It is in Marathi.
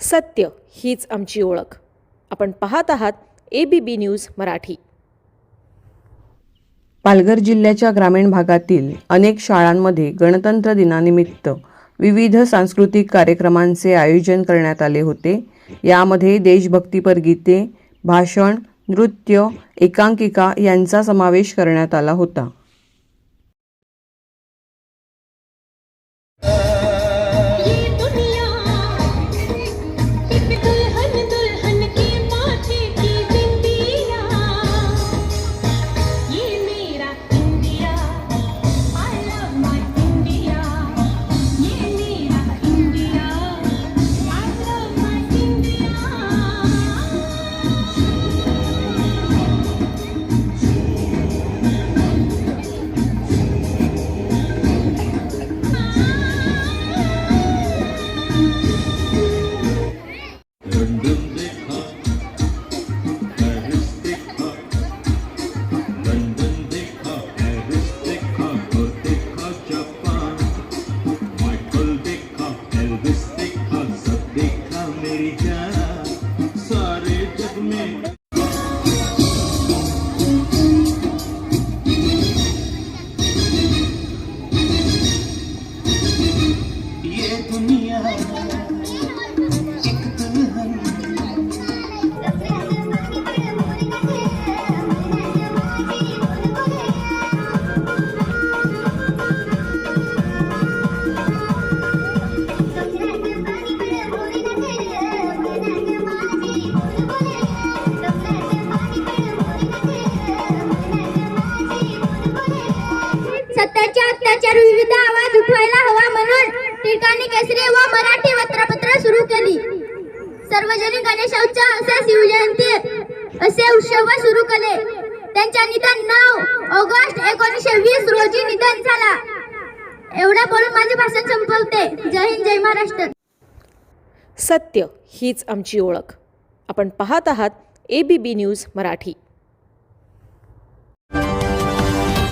सत्य हीच आमची ओळख. आपण पाहत आहात A B P news Marathi. Palghar जिल्ह्याच्या ग्रामीण भागातील अनेक शाळांमध्ये गणतंत्र दिनानिमित्त विविध सांस्कृतिक कार्यक्रमांचे आयोजन करण्यात आले होते. यामध्ये देशभक्तीपर गीते भाषण नृत्य एकांकिका यांचा समावेश करण्यात आला होता. सारे अत्याचार विविध आवाज उठवायला हवा म्हणून टिळकांनी केसरी व मराठी वृत्तपत्र सुरू केली. सार्वजनिक गणेशोत्सव असे शिवजयंती असे उत्सव सुरू केले. त्यांच्या निधन नऊ ऑगस्ट एकोणीसशे वीस रोजी निधन झाला. एवढं बोलून माझे भाषण संपवते. जय हिंद जय महाराष्ट्र. सत्य हीच आमची ओळख. आपण पाहत आहात A B P news Marathi.